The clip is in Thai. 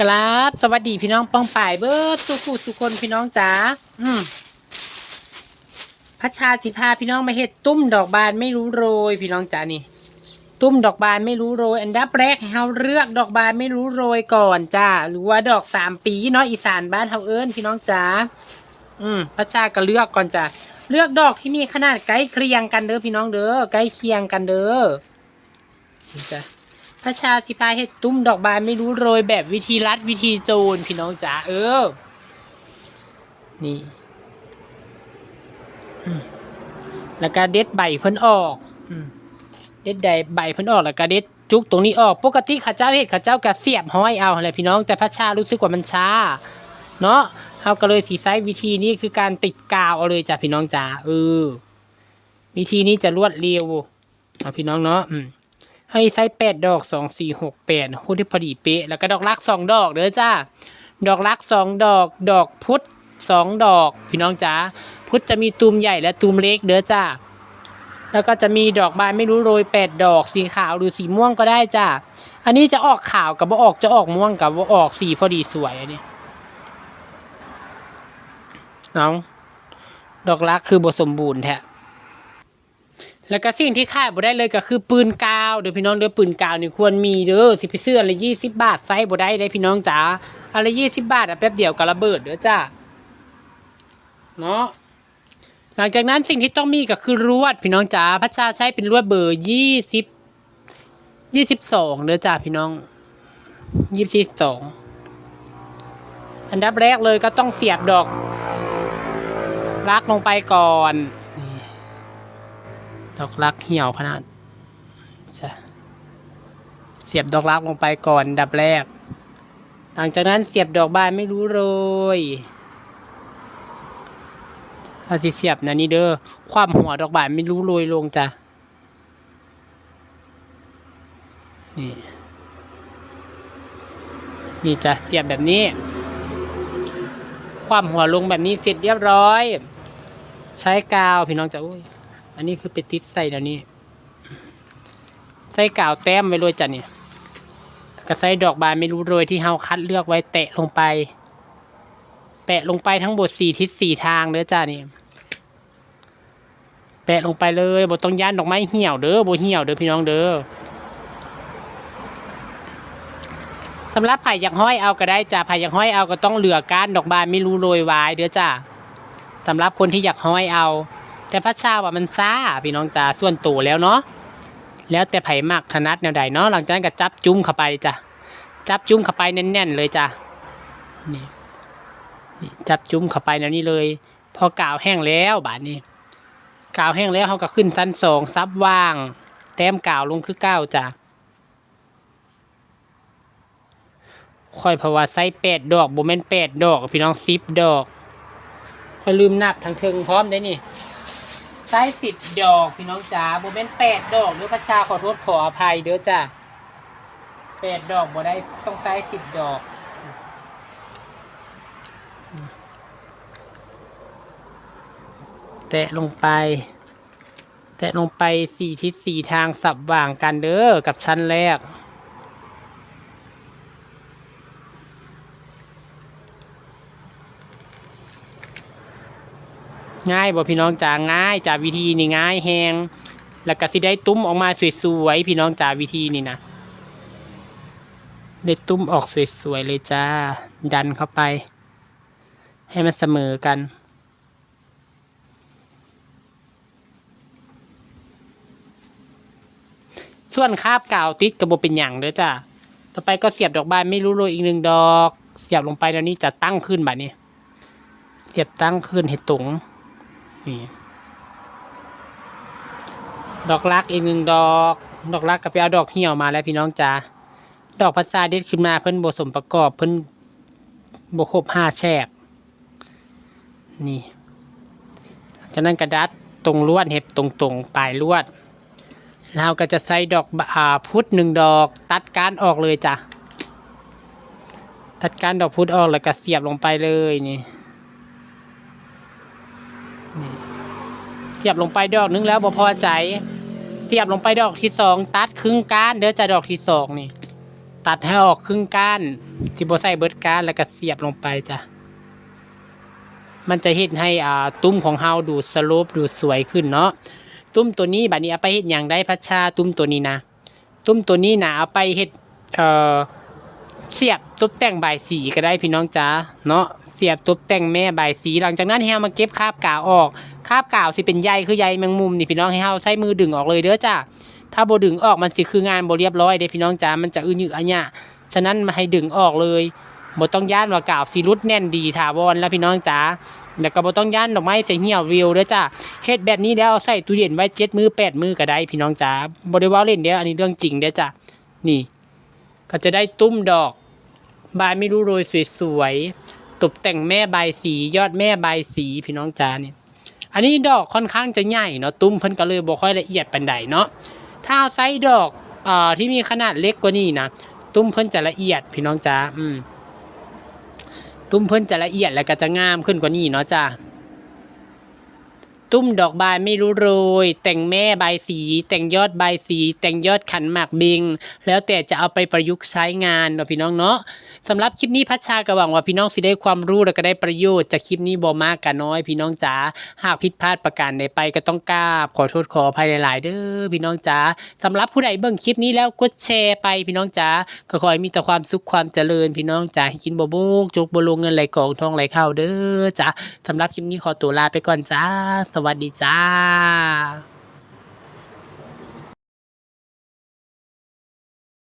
กราบสวัสดีพี่น้องป้องป่ายเบิร์ดสุขุสุคนพี่น้องจ๋าอืมพระชาติพาพี่น้องมาเฮ็ดตุ้มดอกบานไม่รู้โรย พี่น้องจ๋านี่ ตุ้มดอกบานไม่รู้โรย อันดับแรกให้เราเลือกดอกบานไม่รู้โรยก่อนจ้าหรือว่าดอกสามปีเนาะอีสานบ้านเฮาเอิ้นพี่น้องจ๋าอืมพระชาก็เลือกก่อนจ้ะเลือกดอกที่มีขนาดใกล้เคียงกันเด้อพี่น้องเด้อใกล้เคียงกันเด้อจ้ะ พระชาธิพาเฮ็ดตุ้มดอกบานไม่รู้โรยแบบวิธีรัดวิธีโจรพี่น้องจ๋าเออ นี่แล้วก็เด็ดใบเพิ่นออกอืมเด็ดใบใบเพิ่นออกแล้วก็เด็ดจุกตรงนี้ออก ปกติข้าเจ้าเฮ็ดข้าเจ้าก็เสียบห้อยเอาอะไรพี่น้องแต่พระชารู้สึกว่ามันช้า เนาะเฮาก็เลยสีไซวิธีนี้คือการติดกาวเอาเลยจ้ะพี่น้องจ๋าเออวิธีนี้จะรวดเร็วเอาพี่น้องเนาะอืม ให้ไซส์แปดดอกสองสี่หกแปดคู่ที่พอดีเป๊ะ แล้วก็ดอกรักสองดอกเด้อจ้า ดอกรักสองดอก ดอกพุธสองดอก พี่น้องจ๋า พุธจะมีตูมใหญ่และตูมเล็กเด้อจ้า แล้วก็จะมีดอกบานไม่รู้โรยแปดดอก สีขาวหรือสีม่วงก็ได้จ้า อันนี้จะออกขาวกับว่าออกจะออกม่วงกับว่าออกสีพอดีสวยอันนี้น้องดอกรักคือบทสมบูรณ์แท้ แล้วก็สิ่งที่ขายบ่ได้เลยก็คือปืนกาวเด้อพี่น้องเด้อปืนกาวนี่ควรมีเด้อสิไปซื้ออันละยี่สิบบาทไซส์บ่ได้ได้พี่น้องจ๋าอันละยี่สิบบาทอะแป๊บเดียวก็ระเบิดเด้อจ้าเนาะหลังจากนั้นสิ่งที่ต้องมีก็คือลวดพี่น้องจ๋าพระชาใช้เป็นลวดเบอร์ยี่สิบยี่สิบสองเด้อจ้าพี่น้องยี่สิบสองอันดับแรกเลยก็ต้องเสียบดอกรักลงไปก่อน ดอกรักเหี่ยวขนาดจะเสียบดอกรักลงไปก่อนอันดับแรก หลังจากนั้นเสียบดอกบานไม่รู้โรยเอาสิเสียบนะนี่เด้อ ความหัวดอกบานไม่รู้โรยลงจ้ะ นี่ นี่จะเสียบแบบนี้ ความหัวลงแบบนี้เสร็จเรียบร้อย ใช้กาวพี่น้องจะอุ้ย อันนี้คือไปติดใส่เดี๋ยวนี้ ใส่กาวแต้มไว้เลยจ้ะเนี่ยก็ใส่ดอกบานไม่รู้โรยที่เฮาคัดเลือกไว้แตะลงไป แปะลงไปทั้งหมดสี่ทิศสี่ทางเด้อจ้ะนี่แปะลงไปเลยบ่ต้องย่านดอกไม้เหี่ยวเด้อบ่เหี่ยวเด้อพี่น้องเด้อสำหรับไผ่อยากห้อยเอาก็ได้จ้ะไผ่อยากห้อยเอาก็ต้องเหลือก้านดอกบานไม่รู้โรยไว้เด้อจ้ะสำหรับคนที่อยากห้อยเอา แต่พระชาว่ามันซ่าพี่น้องจ๋าส่วนตัวแล้วเนาะแล้วแต่ไผ่มักถนัดแนวใดเนาะหลังจากนั้นก็จับจุ้มเข้าไปจ้ะจับจุ้มเข้าไปแน่นๆเลยจ้ะนี่นี่จับจุ้มเข้าไปแนวนี้เลย พอกาวแห้งแล้วบาดนี้กาวแห้งแล้วเขาก็ขึ้นสั้นสองซับว่าง แต้มกาวลงคือเก้าจ้ะค่อยเพราว่าใส่แปดดอกโบแมนแปดดอก พี่น้องสิบดอกค่อยลืมนับทั้งเทิงพร้อมได้นี่ ไซส์สิบดอกพี่น้องจ๋าโบเป็นแปดดอกด้อพระชาขอโทษขออภัยเด้อจ้ะแปดดอกบ่ได้ต้องไซส์สิบดอกแตะลงไป แตะลงไปสี่ทิศสี่ทางสับว่างกันเด้อกับชั้นแรก ง่ายบ่พี่น้องจ๋าง่ายจากวิธีนี่ง่ายแฮงแล้วก็สิได้ตุ้มออกมาสวยๆพี่น้องจ๋าวิธีนี่นะได้ตุ้มออกสวยๆเลยจ้า ดันเข้าไป ให้มันเสมอกันส่วนคาบกาวติดกระบบเป็นอย่างเด้อจ้าต่อไปก็เสียบดอกบานไม่รู้โรยอีกหนึ่งดอก เสียบลงไปแล้วนี้จะตั้งขึ้นแบบนี้ เสียบตั้งขึ้นให้ตรง นี่ดอกรักอีกหนึ่งดอก ดอกรักกับไปเอาดอกเหี่ยวมาแล้วพี่น้องจ๋าดอกพัสาเด็ดขึ้นมาเพิ่นบสมประกอบเพิ่นบครบห้าแฉกนี่จากนั้นกระดัดตรงลวดเห็บตรงตรงๆปลายลวดเราก็จะใส่ดอกอ่าพุธหนึ่งดอก ตัดกานออกเลยจ้ะตัดกานดอกพุธออกแล้วก็เสียบลงไปเลยนี่ เสียบลงไปดอกนึงแล้วบ่พอใจ เสียบลงไปดอกที่สองตัดครึ่งก้านเดี๋ยวจะดอกที่สองนี่ ตัดให้ออกครึ่งก้านที่บ่ใส่เบิดก้านแล้วก็เสียบลงไปจ้ะมันจะเฮ็ดให้อ่าตุ้มของเฮาดูสโลปดูสวยขึ้นเนาะตุ้มตัวนี้บัดนี้เอาไปเฮ็ดหยังได้พัชชาตุ้มตัวนี้นะตุ้มตัวนี้นะเอาไปเฮ็ดเอ่อเสียบตบแต่งใบสีก็ได้พี่น้องจ๋าเนาะ เสียบตบแต่งแม่ใบสี หลังจากนั้นให้เฮามาเก็บคาบกาวออกคาบกาวสิเป็นใยคือใยแมงมุมนี่พี่น้องให้เฮาใช้มือดึงออกเลยเด้อจ้าถ้าโบดึงออกมันสิคืองานโบเรียบร้อยเด้พี่น้องจ๋ามันจะอื้อยืออันยะฉะนั้นมาให้ดึงออกเลยบต้องย่านว่ากาวสิรุดแน่นดีถาวรแล้วพี่น้องจ๋าแล้วก็บต้องย่านดอกไม้ใส่เหี่ยววิวเด้อจ้าเฮ็ดแบบนี้แล้วใส่ตู้เย็นไว้7มื้อ8มื้อก็ได้พี่น้องจ๋าบ่ได้ว้าเล่นเด้ออันนี้เรื่องจริงเด้อจ้านี่ ก็จะได้ตุ้มดอก บายไม่รู้โรยสวยๆ ตกแต่งแม่ใบสี ยอดแม่ใบสีพี่น้องจ๋านี่อันนี้ดอกค่อนข้างจะใหญ่เนาะตุ้มเพิ่นก็เลยบ่ค่อยละเอียดปานใดเนาะถ้าเอาไซส์ดอกเอ่อที่มีขนาดเล็กกว่านี้นะตุ้มเพิ่นจะละเอียดพี่น้องจ๋าอืมตุ้มเพิ่นจะละเอียดแล้วก็จะงามขึ้นกว่านี้เนาะจ้า ตุ้มดอกบานไม่รู้โรย แต่งแม่ใบสี แต่งยอดใบสี แต่งยอดขันหมากบิง แล้วแต่จะเอาไปประยุกต์ใช้งานเนาะพี่น้องเนาะสำหรับคลิปนี้พัชชาก็หวังว่าพี่น้องสิได้ความรู้แล้วก็ได้ประโยชน์จากคลิปนี้บ่มากก็น้อย พี่น้องจ๋าหากผิดพลาดประการใดไปก็ต้องกราบขอโทษขออภัยหลายๆเด้อพี่น้องจ๋าสำหรับผู้ใดเบิ่งคลิปนี้แล้วกดแชร์ไปพี่น้องจ๋าก็ขอให้มีแต่ความสุขความเจริญ พี่น้องจ๋าให้กินบ่โบกจกบ่ลงเงินไหลกองทองไหลเข้าเด้อจ้าสำหรับคลิปนี้ขอตัวลาไปก่อนจ้าสวัสดีจ้า